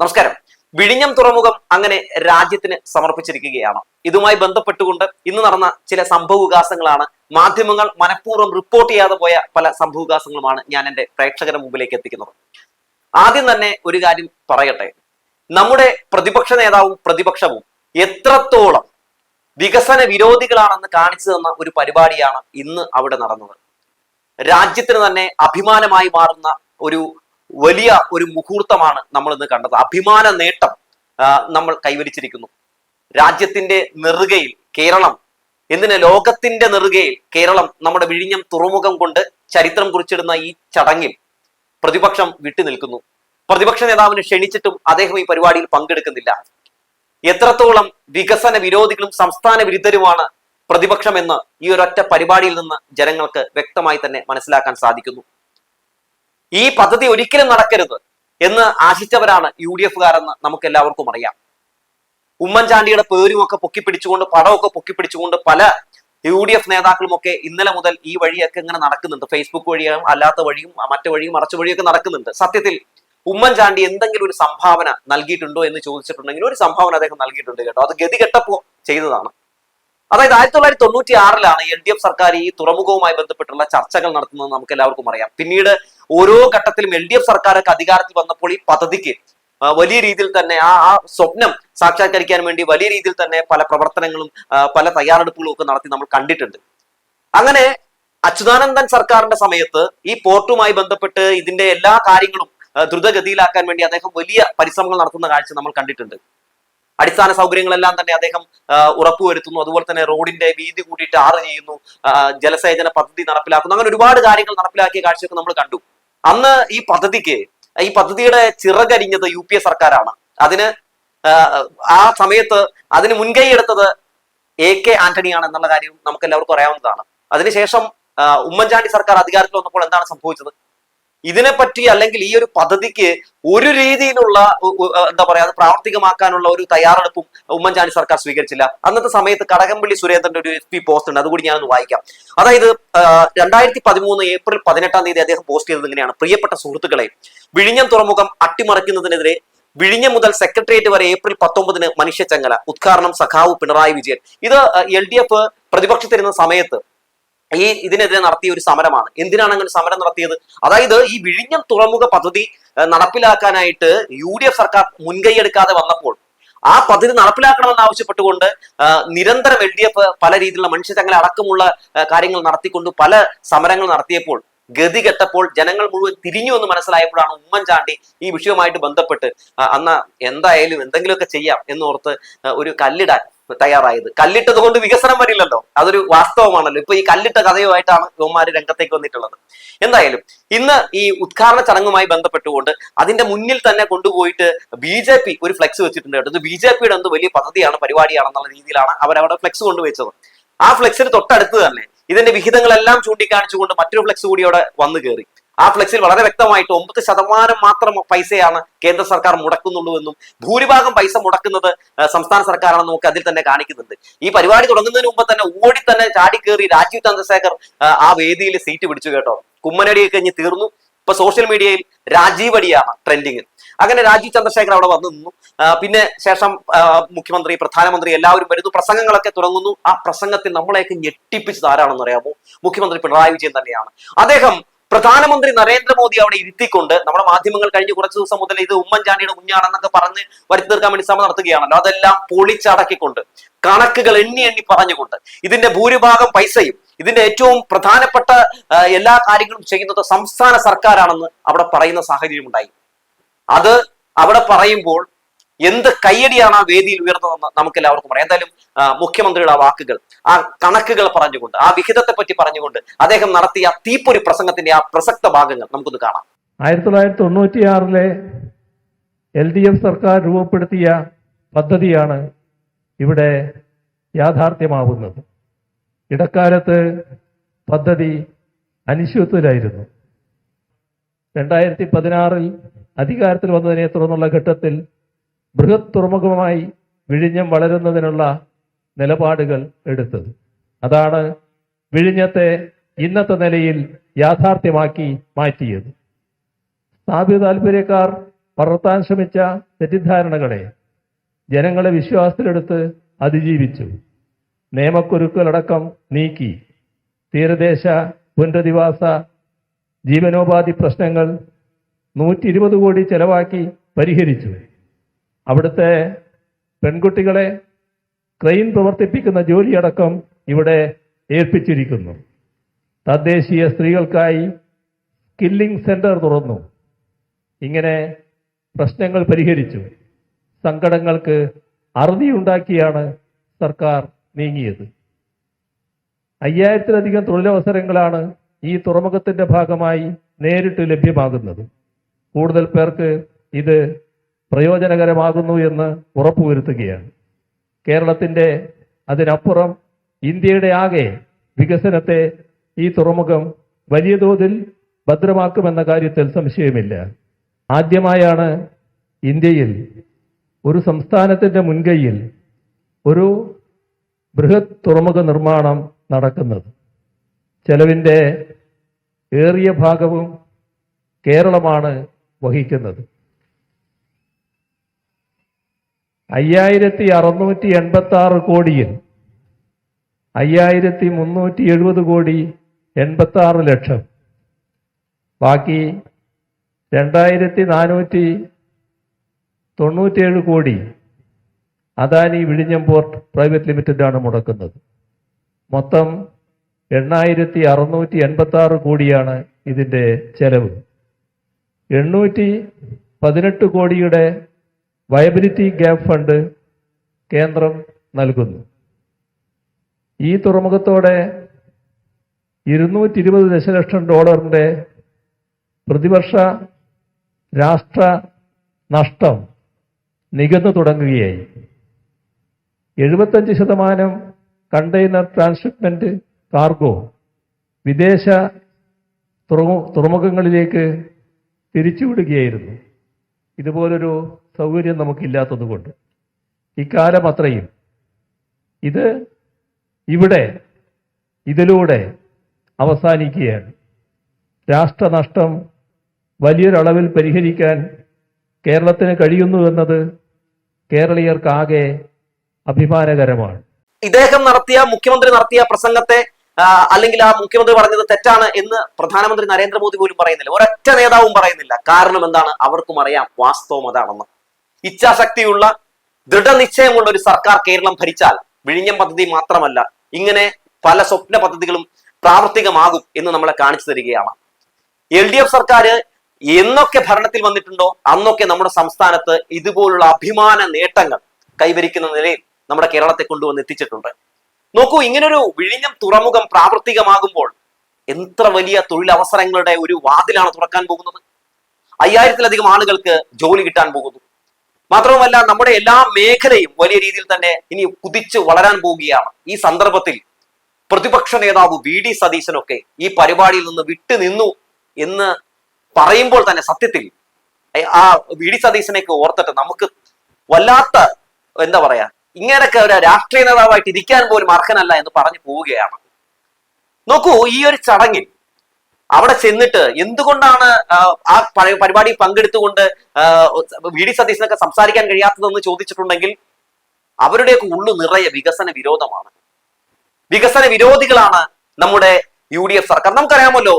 നമസ്കാരം. വിഴിഞ്ഞം തുറമുഖം അങ്ങനെ രാജ്യത്തിന് സമർപ്പിച്ചിരിക്കുകയാണ്. ഇതുമായി ബന്ധപ്പെട്ടുകൊണ്ട് ഇന്ന് നടന്ന ചില സംഭവവികാസങ്ങളാണ് മാധ്യമങ്ങൾ മനഃപൂർവം റിപ്പോർട്ട് ചെയ്യാതെ പോയ പല സംഭവവികാസങ്ങളുമാണ് ഞാൻ എന്റെ പ്രേക്ഷകരുടെ മുമ്പിലേക്ക് എത്തിക്കുന്നത്. ആദ്യം തന്നെ ഒരു കാര്യം പറയട്ടെ. നമ്മുടെ പ്രതിപക്ഷ നേതാവും പ്രതിപക്ഷവും എത്രത്തോളം വികസന വിരോധികളാണെന്ന് കാണിച്ചു തന്ന ഒരു പരിപാടിയാണ് ഇന്ന് അവിടെ നടന്നത്. രാജ്യത്തിന് തന്നെ അഭിമാനമായി മാറുന്ന ഒരു വലിയ ഒരു മുഹൂർത്തമാണ് നമ്മൾ ഇന്ന് കണ്ടത്. അഭിമാന നേട്ടം നമ്മൾ കൈവരിച്ചിരിക്കുന്നു. രാജ്യത്തിന്റെ നെറുകയിൽ കേരളം എന്തിന് ലോകത്തിന്റെ നെറുകയിൽ കേരളം നമ്മുടെ വിഴിഞ്ഞം തുറമുഖം കൊണ്ട് ചരിത്രം കുറിച്ചിടുന്ന ഈ ചടങ്ങിൽ പ്രതിപക്ഷം വിട്ടുനിൽക്കുന്നു പ്രതിപക്ഷ നേതാവിനെ ക്ഷണിച്ചിട്ടും അദ്ദേഹം ഈ പരിപാടിയിൽ പങ്കെടുക്കുന്നില്ല. എത്രത്തോളം വികസന വിരോധികളും സംസ്ഥാന വിരുദ്ധരുമാണ് പ്രതിപക്ഷം എന്ന് ഈ ഒരൊറ്റ പരിപാടിയിൽ നിന്ന് ജനങ്ങൾക്ക് വ്യക്തമായി തന്നെ മനസ്സിലാക്കാൻ സാധിക്കുന്നു. ഈ പദ്ധതി ഒരിക്കലും നടക്കരുത് എന്ന് ആശിച്ചവരാണ് യു ഡി എഫുകാരെന്ന് നമുക്ക് എല്ലാവർക്കും അറിയാം. ഉമ്മൻചാണ്ടിയുടെ പേരും ഒക്കെ പൊക്കിപ്പിടിച്ചുകൊണ്ട് പടമൊക്കെ പൊക്കിപ്പിടിച്ചുകൊണ്ട് പല യു ഡി എഫ് നേതാക്കളും ഒക്കെ ഇന്നലെ മുതൽ ഈ വഴിയൊക്കെ ഇങ്ങനെ നടക്കുന്നുണ്ട്. ഫേസ്ബുക്ക് വഴിയും അല്ലാത്ത വഴിയും മറ്റു വഴിയും മറച്ചു വഴിയൊക്കെ നടക്കുന്നുണ്ട്. സത്യത്തിൽ ഉമ്മൻചാണ്ടി എന്തെങ്കിലും ഒരു സംഭാവന നൽകിയിട്ടുണ്ടോ എന്ന് ചോദിച്ചിട്ടുണ്ടെങ്കിൽ ഒരു സംഭാവന അദ്ദേഹം നൽകിയിട്ടുണ്ട് കേട്ടോ. അത് ഗതികെട്ടപ്പോ ചെയ്തതാണ്. അതായത് ആയിരത്തി തൊള്ളായിരത്തി തൊണ്ണൂറ്റി ആറിലാണ് എൽ ഡി എഫ് സർക്കാർ ഈ തുറമുഖവുമായി ബന്ധപ്പെട്ടുള്ള ചർച്ചകൾ നടത്തുന്നത് നമുക്ക് എല്ലാവർക്കും അറിയാം. പിന്നീട് ഓരോ ഘട്ടത്തിലും എൽ ഡി എഫ് സർക്കാരൊക്കെ അധികാരത്തിൽ വന്നപ്പോൾ ഈ പദ്ധതിക്ക് വലിയ രീതിയിൽ തന്നെ ആ ആ സ്വപ്നം സാക്ഷാത്കരിക്കാൻ വേണ്ടി വലിയ രീതിയിൽ തന്നെ പല പ്രവർത്തനങ്ങളും പല തയ്യാറെടുപ്പുകളും ഒക്കെ നടത്തി നമ്മൾ കണ്ടിട്ടുണ്ട്. അങ്ങനെ അച്യുതാനന്ദൻ സർക്കാരിന്റെ സമയത്ത് ഈ പോർട്ടുമായി ബന്ധപ്പെട്ട് ഇതിന്റെ എല്ലാ കാര്യങ്ങളും ദ്രുതഗതിയിലാക്കാൻ വേണ്ടി അദ്ദേഹം വലിയ പരിശ്രമങ്ങൾ നടത്തുന്ന കാഴ്ച നമ്മൾ കണ്ടിട്ടുണ്ട്. അടിസ്ഥാന സൗകര്യങ്ങളെല്ലാം തന്നെ അദ്ദേഹം ഉറപ്പുവരുത്തുന്നു. അതുപോലെ തന്നെ റോഡിന്റെ വീതി കൂട്ടിയിട്ട് ആറ് ചെയ്യുന്നു. ജലസേചന പദ്ധതി നടപ്പിലാക്കുന്നു. അങ്ങനെ ഒരുപാട് കാര്യങ്ങൾ നടപ്പിലാക്കിയ കാഴ്ചയൊക്കെ നമ്മൾ കണ്ടു. അന്ന് ഈ പദ്ധതിക്ക് ഈ പദ്ധതിയുടെ ചിറകരിഞ്ഞത് യു പി എ സർക്കാരാണ്. അതിന് ആ, സമയത്ത് അതിന് മുൻകൈ എടുത്തത് എ കെ ആന്റണിയാണ് എന്നുള്ള കാര്യം നമുക്ക് എല്ലാവർക്കും അറിയാവുന്നതാണ്. അതിനുശേഷം ഉമ്മൻചാണ്ടി സർക്കാർ അധികാരത്തിൽ വന്നപ്പോൾ എന്താണ് സംഭവിച്ചത്? ഇതിനെപ്പറ്റി അല്ലെങ്കിൽ ഈ ഒരു പദ്ധതിക്ക് ഒരു രീതിയിലുള്ള എന്താ പറയാ പ്രാവർത്തികമാക്കാനുള്ള ഒരു തയ്യാറെടുപ്പും ഉമ്മൻചാണ്ടി സർക്കാർ സ്വീകരിച്ചില്ല. അന്നത്തെ സമയത്ത് കടകംപള്ളി സുരേന്ദ്രന്റെ ഒരു എഫ് പി പോസ്റ്റ് ഉണ്ട്. അതുകൂടി ഞാനൊന്ന് വായിക്കാം. അതായത് രണ്ടായിരത്തി പതിമൂന്ന് ഏപ്രിൽ പതിനെട്ടാം തീയതി അദ്ദേഹം പോസ്റ്റ് ചെയ്തത് ഇങ്ങനെയാണ്. പ്രിയപ്പെട്ട സുഹൃത്തുക്കളെ വിഴിഞ്ഞം തുറമുഖം അട്ടിമറിക്കുന്നതിനെതിരെ വിഴിഞ്ഞം മുതൽ സെക്രട്ടേറിയറ്റ് വരെ ഏപ്രിൽ പത്തൊമ്പതിന് മനുഷ്യച്ചങ്ങല ഉദ്ഘാടനം സഖാവ് പിണറായി വിജയൻ. ഇത് എൽ ഡി എഫ് പ്രതിപക്ഷത്തിരുന്ന സമയത്ത് ഈ ഇതിനെതിരെ നടത്തിയ ഒരു സമരമാണ്. എന്തിനാണ് അങ്ങനെ സമരം നടത്തിയത്? അതായത് ഈ വിഴിഞ്ഞം തുറമുഖ പദ്ധതി നടപ്പിലാക്കാനായിട്ട് യു ഡി എഫ് സർക്കാർ മുൻകൈ എടുക്കാതെ വന്നപ്പോൾ ആ പദ്ധതി നടപ്പിലാക്കണമെന്ന് ആവശ്യപ്പെട്ടുകൊണ്ട് നിരന്തരം എൽ ഡി എഫ് പല രീതിയിലുള്ള മനുഷ്യചങ്ങല അടക്കമുള്ള കാര്യങ്ങൾ നടത്തിക്കൊണ്ട് പല സമരങ്ങൾ നടത്തിയപ്പോൾ ഗതി കെട്ടപ്പോൾ ജനങ്ങൾ മുഴുവൻ തിരിഞ്ഞു എന്ന് മനസ്സിലായപ്പോഴാണ് ഉമ്മൻചാണ്ടി ഈ വിഷയവുമായിട്ട് ബന്ധപ്പെട്ട് അന്ന് എന്തായാലും എന്തെങ്കിലുമൊക്കെ ചെയ്യാം എന്നോർത്ത് ഒരു കല്ലിടാൻ തയ്യാറായത്. കല്ലിട്ടത് കൊണ്ട് വികസനം വരില്ലല്ലോ. അതൊരു വാസ്തവമാണല്ലോ. ഇപ്പൊ ഈ കല്ലിട്ട കഥയുമായിട്ടാണ് യുവമാര് രംഗത്തേക്ക് വന്നിട്ടുള്ളത്. എന്തായാലും ഇന്ന് ഈ ഉദ്ഘാടന ചടങ്ങുമായി ബന്ധപ്പെട്ടുകൊണ്ട് അതിന്റെ മുന്നിൽ തന്നെ കൊണ്ടുപോയിട്ട് ബി ജെ പി ഒരു ഫ്ലെക്സ് വെച്ചിട്ടുണ്ട് കേട്ടോ. ബി ജെ പിയുടെ എന്തോ വലിയ പദ്ധതിയാണ് പരിപാടിയാണെന്നുള്ള രീതിയിലാണ് അവരവിടെ ഫ്ലെക്സ് കൊണ്ടുവച്ചത്. ആ ഫ്ലെക്സിന് തൊട്ടടുത്ത് തന്നെ ഇതിന്റെ വിഹിതങ്ങളെല്ലാം ചൂണ്ടിക്കാണിച്ചുകൊണ്ട് മറ്റൊരു ഫ്ലെക്സ് കൂടി അവിടെ വന്നു കയറി. ആ ഫ്ലെക്സിൽ വളരെ വ്യക്തമായിട്ട് ഒമ്പത് ശതമാനം മാത്രം പൈസയാണ് കേന്ദ്ര സർക്കാർ മുടക്കുന്നുള്ളൂ എന്നും ഭൂരിഭാഗം പൈസ മുടക്കുന്നത് സംസ്ഥാന സർക്കാരാണെന്ന് നമുക്ക് അതിൽ തന്നെ കാണിക്കുന്നുണ്ട്. ഈ പരിപാടി തുടങ്ങുന്നതിന് മുമ്പ് തന്നെ ഓടി തന്നെ ചാടി കയറി രാജീവ് ചന്ദ്രശേഖർ ആ, ആ വേദിയിൽ സീറ്റ് പിടിച്ചു കേട്ടോ. കുമ്മനടിയൊക്കെ കഴിഞ്ഞ് തീർന്നു. ഇപ്പൊ സോഷ്യൽ മീഡിയയിൽ രാജീവ് അടിയാണ് ട്രെൻഡിങ് അങ്ങനെ രാജീവ് ചന്ദ്രശേഖർ അവിടെ വന്നു നിന്നു. പിന്നെ ശേഷം മുഖ്യമന്ത്രി പ്രധാനമന്ത്രി എല്ലാവരും വരുന്നു. പ്രസംഗങ്ങളൊക്കെ തുടങ്ങുന്നു. ആ പ്രസംഗത്തിൽ നമ്മളെയൊക്കെ ഞെട്ടിപ്പിച്ചത് ആരാണെന്ന് അറിയാമോ മുഖ്യമന്ത്രി പിണറായി വിജയൻ തന്നെയാണ്. അദ്ദേഹം പ്രധാനമന്ത്രി നരേന്ദ്രമോദി അവിടെ ഇരുത്തിക്കൊണ്ട് നമ്മുടെ മാധ്യമങ്ങൾ കഴിഞ്ഞ കുറച്ച് ദിവസം മുതൽ ഇത് ഉമ്മൻചാണ്ടിയുടെ കുഞ്ഞാണെന്നൊക്കെ പറഞ്ഞ് വരുത്തി തീർക്കാൻ വേണ്ടി ശ്രമം നടത്തുകയാണല്ലോ. അതെല്ലാം പൊളിച്ചടക്കിക്കൊണ്ട് കണക്കുകൾ എണ്ണി എണ്ണി പറഞ്ഞുകൊണ്ട് ഇതിന്റെ ഭൂരിഭാഗം പൈസയും ഇതിന്റെ ഏറ്റവും പ്രധാനപ്പെട്ട എല്ലാ കാര്യങ്ങളും ചെയ്യുന്നത് സംസ്ഥാന സർക്കാരാണെന്ന് അവിടെ പറയുന്ന സാഹചര്യം ഉണ്ടായി അത് അവിടെ പറയുമ്പോൾ എന്ത് കയ്യടിയാണ് ആ വേദിയിൽ ഉയർന്നതെന്ന് നമുക്ക് എല്ലാവർക്കും പറയാം. എന്തായാലും മുഖ്യമന്ത്രിയുടെ ആ വാക്കുകൾ ആ കണക്കുകൾ പറഞ്ഞുകൊണ്ട് ആ വിഹിതത്തെ പറ്റി പറഞ്ഞുകൊണ്ട് അദ്ദേഹം നടത്തിയ തീപ്പൊരി പ്രസംഗത്തിന്റെ ആ പ്രസക്ത ഭാഗങ്ങൾ നമുക്കൊന്ന് കാണാം. ആയിരത്തി തൊള്ളായിരത്തി തൊണ്ണൂറ്റിയാറിലെ എൽ ഡി എഫ് സർക്കാർ രൂപപ്പെടുത്തിയ പദ്ധതിയാണ് ഇവിടെ യാഥാർത്ഥ്യമാവുന്നത്. ഇടക്കാലത്ത് പദ്ധതി അനിശ്ചിതത്വത്തിലായിരുന്നു. രണ്ടായിരത്തി പതിനാറിൽ അധികാരത്തിൽ വന്നതിനെ തുടർന്നുള്ള ഘട്ടത്തിൽ ബൃഹത് തുറമുഖമായി വിഴിഞ്ഞം വളരുന്നതിനുള്ള നിലപാടുകൾ എടുത്തത്. അതാണ് വിഴിഞ്ഞത്തെ ഇന്നത്തെ നിലയിൽ യാഥാർത്ഥ്യമാക്കി മാറ്റിയത്. സ്ഥാപിത താല്പര്യക്കാർ വളർത്താൻ ശ്രമിച്ച തെറ്റിദ്ധാരണകളെ ജനങ്ങളെ വിശ്വാസത്തിലെടുത്ത് അതിജീവിച്ചു. നിയമക്കുരുക്കളടക്കം നീക്കി. തീരദേശ പുനരധിവാസ ജീവനോപാധി പ്രശ്നങ്ങൾ നൂറ്റി കോടി ചെലവാക്കി പരിഹരിച്ചു. അവിടുത്തെ പെൺകുട്ടികളെ ക്രെയിൻ പ്രവർത്തിപ്പിക്കുന്ന ജോലിയടക്കം ഇവിടെ ഏൽപ്പിച്ചിരിക്കുന്നു. തദ്ദേശീയ സ്ത്രീകൾക്കായി സ്കില്ലിംഗ് സെന്റർ തുറന്നു. ഇങ്ങനെ പ്രശ്നങ്ങൾ പരിഹരിച്ചു. സങ്കടങ്ങൾക്ക് അറുതിയുണ്ടാക്കിയാണ് സർക്കാർ നീങ്ങിയത്. അയ്യായിരത്തിലധികം തൊഴിലവസരങ്ങളാണ് ഈ തുറമുഖത്തിന്റെ ഭാഗമായി നേരിട്ട് ലഭ്യമാകുന്നത്. കൂടുതൽ പേർക്ക് ഇത് പ്രയോജനകരമാകുന്നു എന്ന് ഉറപ്പുവരുത്തുകയാണ്. കേരളത്തിന്റെ അതിനപ്പുറം ഇന്ത്യയുടെ ആകെ വികസനത്തെ ഈ തുറമുഖം വലിയ തോതിൽ ഭദ്രമാക്കുമെന്ന കാര്യത്തിൽ സംശയമില്ല. ആദ്യമായാണ് ഇന്ത്യയിൽ ഒരു സംസ്ഥാനത്തിന്റെ മുൻകൈയിൽ ഒരു ബൃഹത് തുറമുഖ നിർമ്മാണം നടക്കുന്നത്. ചെലവിന്റെ ഏറിയ ഭാഗവും കേരളമാണ് വഹിക്കുന്നത്. അയ്യായിരത്തി അറുന്നൂറ്റി എൺപത്തി ആറ് കോടിയിൽ അയ്യായിരത്തി മുന്നൂറ്റി എഴുപത് കോടി എൺപത്തി ആറ് ലക്ഷം. ബാക്കി രണ്ടായിരത്തി നാനൂറ്റി തൊണ്ണൂറ്റിയേഴ് കോടി അദാനി വിഴിഞ്ഞം പോർട്ട് പ്രൈവറ്റ് ലിമിറ്റഡാണ് മുടക്കുന്നത്. മൊത്തം എണ്ണായിരത്തി അറുന്നൂറ്റി എൺപത്തി ആറ് കോടിയാണ് ഇതിന്റെ ചെലവ്. എണ്ണൂറ്റി പതിനെട്ട് കോടിയുടെ വയബിലിറ്റി ഗ്യാപ് ഫണ്ട് കേന്ദ്രം നൽകുന്നു. ഈ തുറമുഖത്തോടെ ഇരുന്നൂറ്റി ഇരുപത് ദശലക്ഷം ഡോളറിന്റെ പ്രതിവർഷ രാഷ്ട്ര നഷ്ടം നികന്നു തുടങ്ങുകയായി. എഴുപത്തഞ്ച് ശതമാനം കണ്ടെയ്നർ ട്രാൻസ്ഷിപ്മെന്റ് കാർഗോ വിദേശ തുറമുഖങ്ങളിലേക്ക് തിരിച്ചുവിടുകയായിരുന്നു. ഇതുപോലൊരു സൗകര്യം നമുക്കില്ലാത്തതുകൊണ്ട്. ഇക്കാലം അത്രയും. ഇത് ഇവിടെ ഇതിലൂടെ അവസാനിക്കുകയാണ്. രാഷ്ട്രനഷ്ടം വലിയൊരളവിൽ പരിഹരിക്കാൻ കേരളത്തിന് കഴിയുന്നു എന്നത് കേരളീയർക്കാകെ അഭിമാനകരമാണ്. ഇദ്ദേഹം നടത്തിയ മുഖ്യമന്ത്രി നടത്തിയ പ്രസംഗത്തെ അല്ലെങ്കിൽ ആ മുഖ്യമന്ത്രി പറഞ്ഞത് തെറ്റാണ് എന്ന് പ്രധാനമന്ത്രി നരേന്ദ്രമോദി പോലും പറയുന്നില്ല. ഒരൊറ്റ നേതാവും പറയുന്നില്ല. കാരണം എന്താണ്? അവർക്കും അറിയാം. വാസ്തവം അതാണെന്ന്. ഇച്ഛാശക്തിയുള്ള ദൃഢനിശ്ചയമുള്ള ഒരു സർക്കാർ കേരളം ഭരിച്ചാൽ വിഴിഞ്ഞം പദ്ധതി മാത്രമല്ല ഇങ്ങനെ പല സ്വപ്ന പദ്ധതികളും പ്രാവർത്തികമാകും എന്ന് നമ്മളെ കാണിച്ചു തരികയാണ്. എൽ ഡി എഫ് സർക്കാർ എന്നൊക്കെ ഭരണത്തിൽ വന്നിട്ടുണ്ടോ അന്നൊക്കെ നമ്മുടെ സംസ്ഥാനത്ത് ഇതുപോലുള്ള അഭിമാന നേട്ടങ്ങൾ കൈവരിക്കുന്ന നിലയിൽ നമ്മുടെ കേരളത്തെ കൊണ്ടുവന്ന് എത്തിച്ചിട്ടുണ്ട്. നോക്കൂ ഇങ്ങനൊരു വിഴിഞ്ഞം തുറമുഖം പ്രാവർത്തികമാകുമ്പോൾ എത്ര വലിയ തൊഴിലവസരങ്ങളുടെ ഒരു വാതിലാണ് തുറക്കാൻ പോകുന്നത്? അയ്യായിരത്തിലധികം ആളുകൾക്ക് ജോലി കിട്ടാൻ പോകുന്നു. മാത്രവുമല്ല നമ്മുടെ എല്ലാ മേഖലയും വലിയ രീതിയിൽ തന്നെ ഇനി കുതിച്ചു വളരാൻ പോവുകയാണ്. ഈ സന്ദർഭത്തിൽ പ്രതിപക്ഷ നേതാവ് വി ഡി സതീശനൊക്കെ ഈ പരിപാടിയിൽ നിന്ന് വിട്ടു നിന്നു എന്ന് പറയുമ്പോൾ തന്നെ സത്യത്തിൽ ആ വി ഡി സതീശനെയൊക്കെ ഓർത്തിട്ട് നമുക്ക് വല്ലാത്ത എന്താ പറയാ ഇങ്ങനെയൊക്കെ ഒരു രാഷ്ട്രീയ നേതാവായിട്ട് ഇരിക്കാൻ പോലും അർഹനല്ല എന്ന് പറഞ്ഞു പോവുകയാണ്. നോക്കൂ ഈ ഒരു ചടങ്ങിൽ അവിടെ ചെന്നിട്ട് എന്തുകൊണ്ടാണ് ആ, പരിപാടി പങ്കെടുത്തുകൊണ്ട് വി ഡി സതീശനൊക്കെ സംസാരിക്കാൻ കഴിയാത്തതെന്ന് ചോദിച്ചിട്ടുണ്ടെങ്കിൽ അവരുടെയൊക്കെ ഉള്ളു നിറയെ വികസന വിരോധമാണ്. വികസന വിരോധികളാണ് നമ്മുടെ യു ഡി എഫ് സർക്കാർ. നമുക്കറിയാമല്ലോ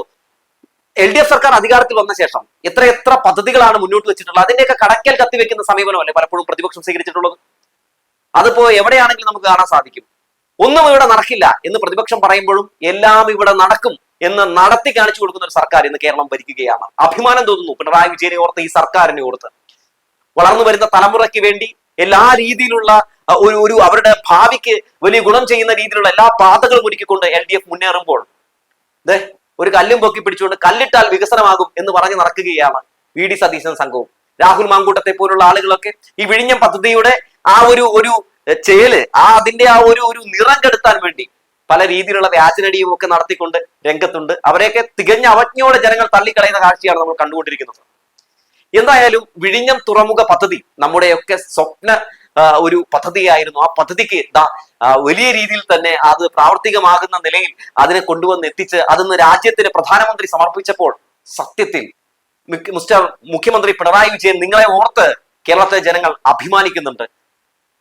എൽ ഡി എഫ് സർക്കാർ അധികാരത്തിൽ വന്ന ശേഷം എത്ര എത്ര പദ്ധതികളാണ് മുന്നോട്ട് വെച്ചിട്ടുള്ളത്. അതിന്റെയൊക്കെ കടക്കൽ കത്തിവെക്കുന്ന സമീപനമല്ലേ പലപ്പോഴും പ്രതിപക്ഷം സ്വീകരിച്ചിട്ടുള്ളത്? അതിപ്പോ എവിടെയാണെങ്കിലും നമുക്ക് കാണാൻ സാധിക്കും. ഒന്നും ഇവിടെ നടക്കില്ല എന്ന് പ്രതിപക്ഷം പറയുമ്പോഴും എല്ലാം ഇവിടെ നടക്കും. എന്ന് നടത്തി കാണിച്ചു കൊടുക്കുന്ന ഒരു സർക്കാർ ഇന്ന് കേരളം ഭരിക്കുകയാണ്. അഭിമാനം തോന്നുന്നു. പിണറായി വിജയനെ ഓർത്ത് ഈ സർക്കാരിനെ ഓർത്ത്. വളർന്നു വരുന്ന തലമുറയ്ക്ക് വേണ്ടി എല്ലാ രീതിയിലുള്ള ഒരു ഒരു അവരുടെ ഭാവിക്ക് വലിയ ഗുണം ചെയ്യുന്ന രീതിയിലുള്ള എല്ലാ പാതകളും ഒരുക്കിക്കൊണ്ട് എൽ ഡി എഫ് മുന്നേറുമ്പോൾ ദേ ഒരു കല്ലും പൊക്കി പിടിച്ചുകൊണ്ട് കല്ലിട്ടാൽ വികസനമാകും എന്ന് പറഞ്ഞ് നടക്കുകയാണ് വി ഡി സതീശൻ സംഘവും. രാഹുൽ മാങ്കൂട്ടത്തെ പോലുള്ള ആളുകളൊക്കെ ഈ വിഴിഞ്ഞം പദ്ധതിയുടെ ആ ഒരു ഒരു ചേൽ ആ അതിന്റെ ആ ഒരു ഒരു നിറം കെടുത്താൻ വേണ്ടി പല രീതിയിലുള്ള വ്യാജനടിയും ഒക്കെ നടത്തിക്കൊണ്ട് രംഗത്തുണ്ട്. അവരെയൊക്കെ തികഞ്ഞ അവജ്ഞയോടെ ജനങ്ങൾ തള്ളിക്കളയുന്ന കാഴ്ചയാണ് നമ്മൾ കണ്ടുകൊണ്ടിരിക്കുന്നത്. എന്തായാലും വിഴിഞ്ഞം തുറമുഖ പദ്ധതി നമ്മുടെയൊക്കെ സ്വപ്ന ഒരു പദ്ധതിയായിരുന്നു. ആ പദ്ധതിക്ക് വലിയ രീതിയിൽ തന്നെ അത് പ്രാവർത്തികമാകുന്ന നിലയിൽ അതിനെ കൊണ്ടുവന്ന് എത്തിച്ച് അതിന്ന് രാജ്യത്തിന് പ്രധാനമന്ത്രി സമർപ്പിച്ചപ്പോൾ സത്യത്തിൽ മിസ്റ്റർ മുഖ്യമന്ത്രി പിണറായി വിജയൻ നിങ്ങളെ ഓർത്ത് കേരളത്തിലെ ജനങ്ങൾ അഭിമാനിക്കുന്നുണ്ട്.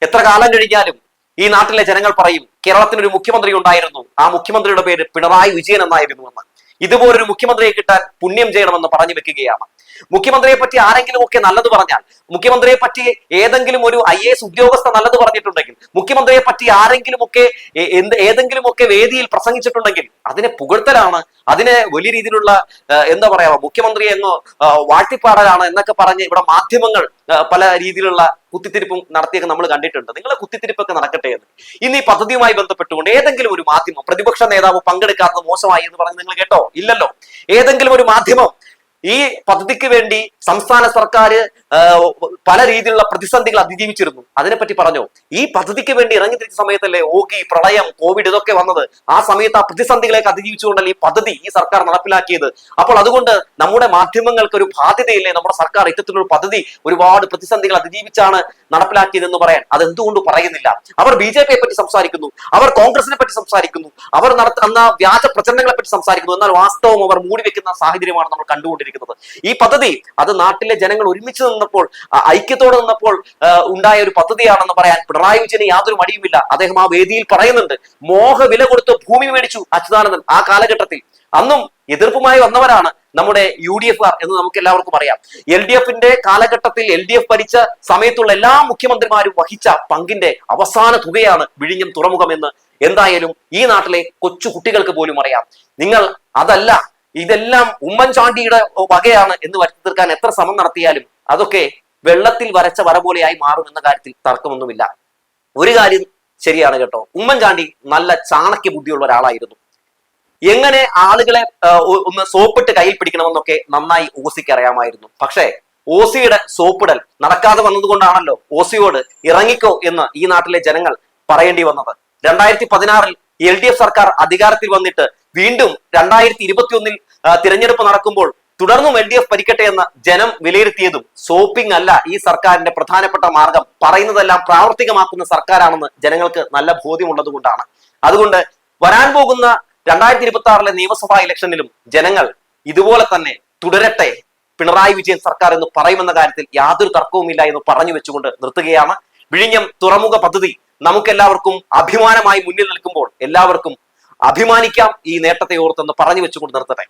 എത്ര കാലം കഴിഞ്ഞാലും ഈ നാട്ടിലെ ജനങ്ങൾ പറയും കേരളത്തിന് ഒരു മുഖ്യമന്ത്രി ഉണ്ടായിരുന്നു. ആ മുഖ്യമന്ത്രിയുടെ പേര് പിണറായി വിജയൻ എന്നായിരുന്നു എന്ന് ഇതുപോലൊരു മുഖ്യമന്ത്രിയെ കിട്ടാൻ പുണ്യം ചെയ്യണമെന്ന് പറഞ്ഞു വെക്കുകയാണ്. മുഖ്യമന്ത്രിയെ പറ്റി ആരെങ്കിലും ഒക്കെ നല്ലത് പറഞ്ഞാൽ മുഖ്യമന്ത്രിയെ പറ്റി ഏതെങ്കിലും ഒരു ഐ എസ് ഉദ്യോഗസ്ഥ നല്ലത് പറഞ്ഞിട്ടുണ്ടെങ്കിൽ മുഖ്യമന്ത്രിയെ പറ്റി ആരെങ്കിലും ഒക്കെ എന്ത് ഏതെങ്കിലും ഒക്കെ വേദിയിൽ പ്രസംഗിച്ചിട്ടുണ്ടെങ്കിൽ അതിനെ പുകഴ്ത്തലാണ് അതിനെ വലിയ രീതിയിലുള്ള എന്താ പറയാ മുഖ്യമന്ത്രി ആ, വാഴ്ത്തിപ്പാടലാണ് എന്നൊക്കെ പറഞ്ഞ് ഇവിടെ മാധ്യമങ്ങൾ പല രീതിയിലുള്ള കുത്തിത്തിരിപ്പും നടത്തിയൊക്കെ നമ്മൾ കണ്ടിട്ടുണ്ട്. നിങ്ങളെ കുത്തിത്തിരിപ്പൊക്കെ നടക്കട്ടെ എന്ന്. ഇന്ന് ഈ പദ്ധതിയുമായി ബന്ധപ്പെട്ടുകൊണ്ട് ഏതെങ്കിലും ഒരു മാധ്യമം പ്രതിപക്ഷ നേതാവ് പങ്കെടുക്കാത്തത് മോശമായി എന്ന് പറഞ്ഞ് നിങ്ങൾ കേട്ടോ? ഇല്ലല്ലോ. ഏതെങ്കിലും ഒരു മാധ്യമം ഈ പദ്ധതിക്ക് വേണ്ടി സംസ്ഥാന സർക്കാർ പല രീതിയിലുള്ള പ്രതിസന്ധികൾ അതിജീവിച്ചിരുന്നു. അതിനെപ്പറ്റി പറഞ്ഞു? ഈ പദ്ധതിക്ക് വേണ്ടി ഇറങ്ങി തിരിച്ച സമയത്തല്ലേ ഓഗി പ്രളയം കോവിഡ് ഇതൊക്കെ വന്നത്? ആ സമയത്ത് ആ പ്രതിസന്ധികളെയൊക്കെ അതിജീവിച്ചുകൊണ്ടല്ലേ ഈ പദ്ധതി ഈ സർക്കാർ നടപ്പിലാക്കിയത്? അപ്പോൾ അതുകൊണ്ട് നമ്മുടെ മാധ്യമങ്ങൾക്ക് ഒരു ബാധ്യതയില്ലേ? നമ്മുടെ സർക്കാർ ഇത്തരത്തിലൊരു പദ്ധതി ഒരുപാട് പ്രതിസന്ധികൾ അതിജീവിച്ചാണ് നടപ്പിലാക്കിയതെന്ന് പറയാൻ? അതെന്തുകൊണ്ട് പറയുന്നില്ല? അവർ ബി ജെ പിയെ പറ്റി സംസാരിക്കുന്നു. അവർ കോൺഗ്രസിനെ പറ്റി സംസാരിക്കുന്നു. അവർ നടത്തുന്ന വ്യാജ പ്രചരണങ്ങളെ പറ്റി സംസാരിക്കുന്നു. എന്നാൽ വാസ്തവം അവർ മൂടിവെക്കുന്ന സാഹചര്യമാണ് നമ്മൾ കണ്ടുകൊണ്ടിരിക്കുന്നത്. ഈ പദ്ധതി അത് നാട്ടിലെ ജനങ്ങൾ ഒരുമിച്ച് നിന്നപ്പോൾ ഐക്യത്തോടെ നിന്നപ്പോൾ ഉണ്ടായ ഒരു പദ്ധതിയാണെന്ന് പറയാൻ പിണറായി വിജയന് യാതൊരു മടിയുമില്ല. അദ്ദേഹം ആ വേദിയിൽ പറയുന്നുണ്ട് മോഹ വില കൊടുത്ത് ഭൂമി മേടിച്ചു അച്യുതാനന്ദൻ ആ കാലഘട്ടത്തിൽ. അന്നും എതിർപ്പുമായി വന്നവരാണ് നമ്മുടെ യു ഡി എഫ് എന്ന് നമുക്ക് എല്ലാവർക്കും അറിയാം. എൽ ഡി എഫിന്റെ കാലഘട്ടത്തിൽ എൽ ഡി എഫ് ഭരിച്ച സമയത്തുള്ള എല്ലാ മുഖ്യമന്ത്രിമാരും വഹിച്ച പങ്കിന്റെ അവസാന തുകയാണ് വിഴിഞ്ഞം തുറമുഖം എന്ന്. എന്തായാലും ഈ നാട്ടിലെ കൊച്ചു കുട്ടികൾക്ക് പോലും അറിയാം. നിങ്ങൾ അതല്ല ഇതെല്ലാം ഉമ്മൻചാണ്ടിയുടെ വകയാണ് എന്ന് വരുത്തി തീർക്കാൻ എത്ര ശ്രമം നടത്തിയാലും അതൊക്കെ വെള്ളത്തിൽ വരച്ച വര പോലെയായി മാറും എന്ന കാര്യത്തിൽ തർക്കമൊന്നുമില്ല. ഒരു കാര്യം ശരിയാണ് കേട്ടോ. ഉമ്മൻചാണ്ടി നല്ല ചാണക്യ ബുദ്ധിയുള്ള ഒരാളായിരുന്നു. എങ്ങനെ ആളുകളെ ഒന്ന് സോപ്പിട്ട് കയ്യിൽ പിടിക്കണമെന്നൊക്കെ നന്നായി ഓസിക്ക് അറിയാമായിരുന്നു. പക്ഷേ ഓസിയുടെ സോപ്പിടൽ നടക്കാതെ വന്നതുകൊണ്ടാണല്ലോ ഓസിയോട് ഇറങ്ങിക്കോ എന്ന് ഈ നാട്ടിലെ ജനങ്ങൾ പറയേണ്ടി വന്നത്. രണ്ടായിരത്തി പതിനാറിൽ എൽ ഡി എഫ് സർക്കാർ അധികാരത്തിൽ വന്നിട്ട് വീണ്ടും രണ്ടായിരത്തി ഇരുപത്തി ഒന്നിൽ തിരഞ്ഞെടുപ്പ് നടക്കുമ്പോൾ തുടർന്നും എൽ ഡി എഫ് ഭരിക്കട്ടെ എന്ന് ജനം വിലയിരുത്തിയതും സോപ്പിംഗ് അല്ല ഈ സർക്കാരിന്റെ പ്രധാനപ്പെട്ട മാർഗം. പറയുന്നതെല്ലാം പ്രാവർത്തികമാക്കുന്ന സർക്കാരാണെന്ന് ജനങ്ങൾക്ക് നല്ല ബോധ്യമുള്ളത് കൊണ്ടാണ്. അതുകൊണ്ട് വരാൻ പോകുന്ന രണ്ടായിരത്തി ഇരുപത്തി ആറിലെ നിയമസഭാ ഇലക്ഷനിലും ജനങ്ങൾ ഇതുപോലെ തന്നെ തുടരട്ടെ പിണറായി വിജയൻ സർക്കാർ എന്ന് പറയുമെന്ന കാര്യത്തിൽ യാതൊരു തർക്കവുമില്ല എന്ന് പറഞ്ഞു വെച്ചുകൊണ്ട് നിർത്തുകയാണ്. വിഴിഞ്ഞം തുറമുഖ പദ്ധതി നമുക്കെല്ലാവർക്കും അഭിമാനമായി മുന്നിൽ നിൽക്കുമ്പോൾ എല്ലാവർക്കും അഭിമാനിക്കാം ഈ നേട്ടത്തെ ഓർത്തെന്ന് പറഞ്ഞു വെച്ചുകൊണ്ട് നിർത്തട്ടെ.